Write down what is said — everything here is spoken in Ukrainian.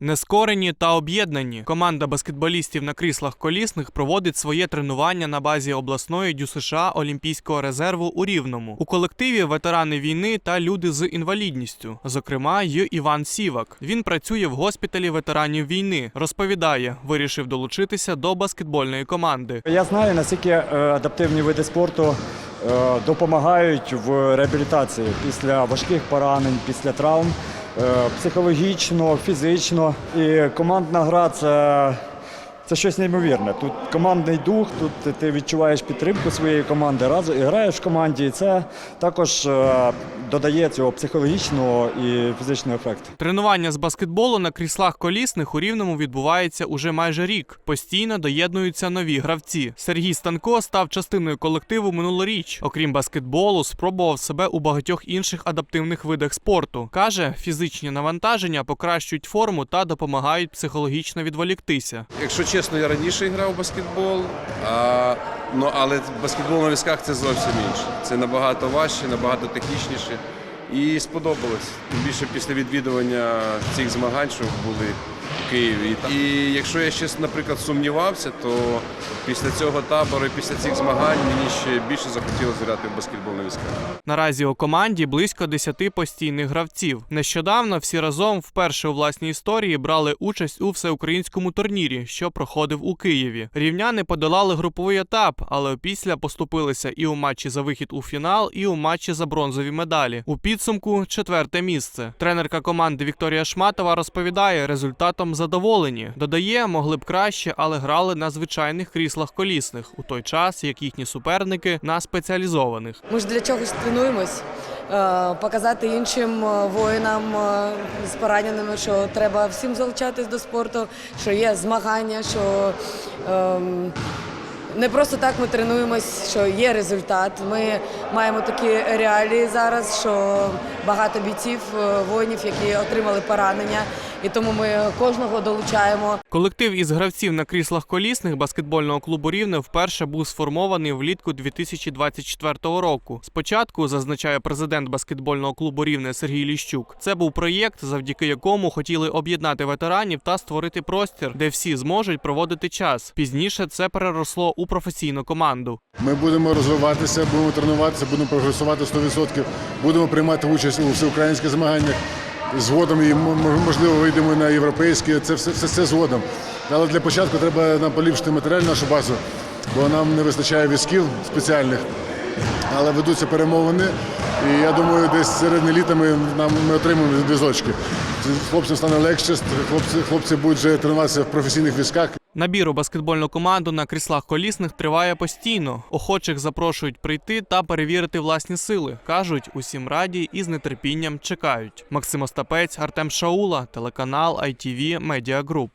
Нескорені та об'єднані. Команда баскетболістів на кріслах колісних проводить своє тренування на базі обласної ДЮСШ Олімпійського резерву у Рівному. У колективі ветерани війни та люди з інвалідністю, зокрема, й Іван Сівак. Він працює в госпіталі ветеранів війни. Розповідає, вирішив долучитися до баскетбольної команди. Я знаю, наскільки е, адаптивні види спорту е, допомагають в реабілітації після важких поранень, після травм, психологічно, фізично. І командна гра це, це щось неймовірне. Тут командний дух, тут ти відчуваєш підтримку своєї команди, разом і граєш в команді. І це також е, додає цього психологічного і фізичного ефекту. Тренування з баскетболу на кріслах колісних у Рівному відбувається уже майже рік. Постійно доєднуються нові гравці. Сергій Станко став частиною колективу минулоріч. Окрім баскетболу, спробував себе у багатьох інших адаптивних видах спорту. Каже, фізичні навантаження покращують форму та допомагають психологічно відволіктися. Якщо чесно, я раніше грав у баскетбол, а, ну, але баскетбол на візках це зовсім інше. Це набагато важче, набагато технічніше. І сподобалось. Тим більше після відвідування цих змагань, що були в Києві. І якщо я ще, наприклад, сумнівався, то після цього табору після цих змагань мені ще більше захотілося грати в баскетбол на візках. Наразі у команді близько 10 постійних гравців. Нещодавно всі разом вперше у власній історії брали участь у всеукраїнському турнірі, що проходив у Києві. Рівняни подолали груповий етап, але після поступилися і у матчі за вихід у фінал, і у матчі за бронзові медалі. У підсумку четверте місце. Тренерка команди Вікторія Шматова розповідає, результатом задоволені. Додає, могли б краще, але грали на звичайних кріслах колісних у той час, як їхні суперники на спеціалізованих. Ми ж для чогось тренуємось. е, Показати іншим е, воїнам е, з пораненими, що треба всім залучатись до спорту, що є змагання, що ем, не просто так ми тренуємось, що є результат. Ми маємо такі реалії зараз, що багато бійців, е, воїнів, які отримали поранення, і тому ми кожного долучаємо. Колектив із гравців на кріслах колісних баскетбольного клубу Рівне вперше був сформований влітку 2024 року. Спочатку зазначає президент баскетбольного клубу Рівне Сергій Ліщук. Це був проєкт, завдяки якому хотіли об'єднати ветеранів та створити простір, де всі зможуть проводити час. Пізніше це переросло у професійну команду. Ми будемо розвиватися, будемо тренуватися, будемо прогресувати 100%, будемо приймати участь у всеукраїнських змаганнях. Згодом і можливо вийдемо на європейські. Це все, все, все згодом. Але для початку треба нам поліпшити матеріальну нашу базу, бо нам не вистачає візків спеціальних. Але ведуться перемовини, і я думаю, десь середини літа ми, нам, ми отримаємо візочки. Хлопцям стане легше, хлопці, хлопці будуть вже тренуватися в професійних візках. Набір у баскетбольну команду на кріслах колісних триває постійно. Охочих запрошують прийти та перевірити власні сили. кажуть, усім раді і з нетерпінням чекають. Максим Остапець, Артем Шаула, телеканал ITV Media Group.